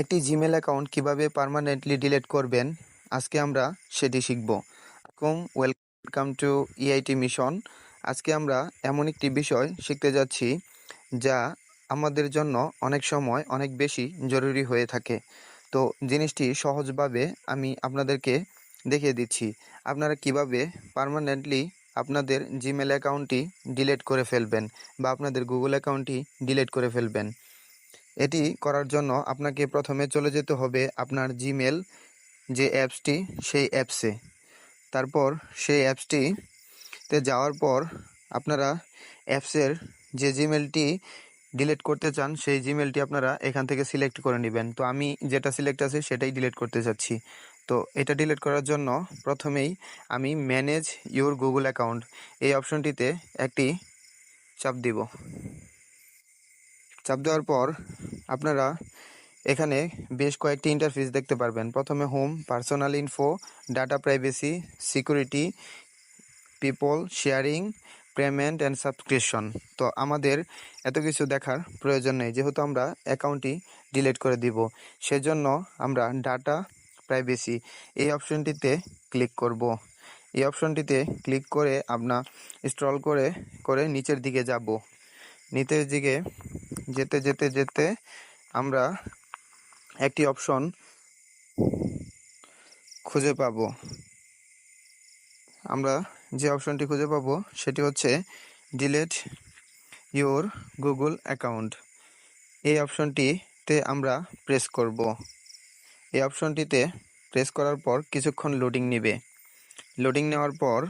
একটি Gmail account কীভাবে permanently delete করবেন, আজকে আমরা সেটি শিখব। কম ওয়েলকাম টু ইআইটি মিশন আজকে আমরা এমন একটি বিষয় শিখতে যাচ্ছি, যা আমাদের জন্য অনেক সময় অনেক বেশি জরুরি হয়ে থাকে। তো জিনিসটি সহজভাবে আমি আপনাদেরকে দেখিয়ে দিচ্ছি। আপনারা কীভাবে পার্মানেন্টলি আপনাদের জিমেল অ্যাকাউন্টটি ডিলিট করে ফেলবেন বা আপনাদের গুগল অ্যাকাউন্টটি ডিলিট করে ফেলবেন। এটি করার জন্য আপনাকে প্রথমে চলে যেতে হবে আপনার জিমেল যে অ্যাপসটি, সেই অ্যাপসে। তারপর সেই অ্যাপসটিতে যাওয়ার পর আপনারা অ্যাপসের যে জিমেলটি ডিলিট করতে চান, সেই জিমেলটি আপনারা এখান থেকে সিলেক্ট করে নেবেন। তো আমি যেটা সিলেক্ট আছে, সেটাই ডিলিট করতে চাচ্ছি তো এটা ডিলিট করার জন্য প্রথমেই আমি ম্যানেজ ইউর গুগল অ্যাকাউন্ট এই অপশনটিতে একটি চাপ দিব। চাপ দেওয়ার পর আপনারা এখানে বেশ কয়েকটি ইন্টারফেস দেখতে পারবেন। প্রথমে home personal info data privacy security people sharing payment and subscription তো আমাদের এত কিছু দেখার প্রয়োজন নেই, যেহেতু আমরা অ্যাকাউন্টটি ডিলিট করে দিব। সেজন্য আমরা ডাটা প্রাইভেসি এই অপশনটিতে ক্লিক করব। এই অপশনটিতে ক্লিক করে আপনার স্ক্রল করে করে নিচের দিকে যাব। নিচের দিকে যেতে যেতে যেতে আমরা একটি অপশন খুঁজে পাব। আমরা যে অপশনটি খুঁজে পাবো সেটি হচ্ছে ডিলেট ইউর গুগল অ্যাকাউন্ট। এই অপশনটিতে আমরা প্রেস করব। এই অপশনটিতে প্রেস করার পর কিছুক্ষণ লোডিং নেবে। লোডিং নেওয়ার পর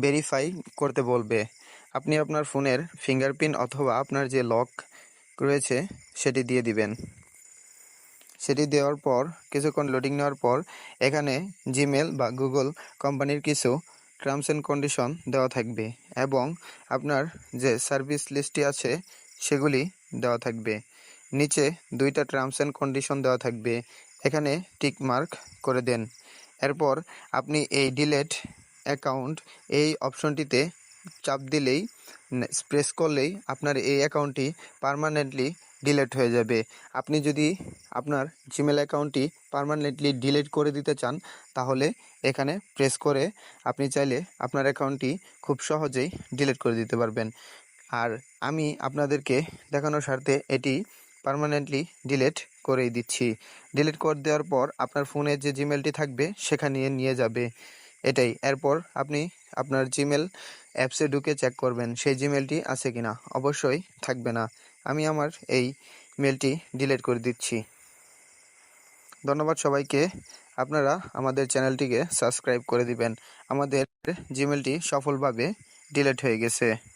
ভেরিফাই করতে বলবে। আপনি আপনার ফোনের ফিঙ্গারপ্রিন্ট অথবা আপনার যে লক রয়েছে, সেটি দিয়ে দিবেন। সেটি দেওয়ার পর, কিছুক্ষণ লোডিং নেওয়ার পর, এখানে জিমেল বা গুগল কোম্পানির কিছু টার্মস অ্যান্ড কন্ডিশন দেওয়া থাকবে এবং আপনার যে সার্ভিস লিস্টটি আছে, সেগুলি দেওয়া থাকবে। নিচে দুইটা টার্মস অ্যান্ড কন্ডিশন দেওয়া থাকবে। এখানে টিক মার্ক করে দেন। এরপর আপনি এই ডিলেট অ্যাকাউন্ট এই অপশনটিতে চাপ দিলেই প্রেস করলেই আপনার এই অ্যাকাউন্টটি পার্মানেন্টলি ডিলেট হয়ে যাবে। আপনি যদি আপনার জিমেল অ্যাকাউন্টটি পার্মানেন্টলি ডিলিট করে দিতে চান, তাহলে এখানে প্রেস করে আপনি চাইলে আপনার অ্যাকাউন্টটি খুব সহজেই ডিলিট করে দিতে পারবেন। আর আমি আপনাদেরকে দেখানোর স্বার্থে এটি পার্মানেন্টলি ডিলেট করেই দিচ্ছি। ডিলিট করে দেওয়ার পর আপনার ফোনে যে জিমেলটি থাকবে, সেখানে নিয়ে যাবে। এটাই। এরপর আপনি আপনার জিমেল অ্যাপসে ঢুকে চেক করবেন সেই জিমেলটি আছে কিনা। অবশ্যই থাকবে না। আমি আমার এই মেলটি ডিলিট করে দিচ্ছি। ধন্যবাদ সবাইকে। আপনারা আমাদের চ্যানেলটিকে সাবস্ক্রাইব করে দিবেন। আমাদের জিমেলটি সফলভাবে ডিলেট হয়ে গেছে।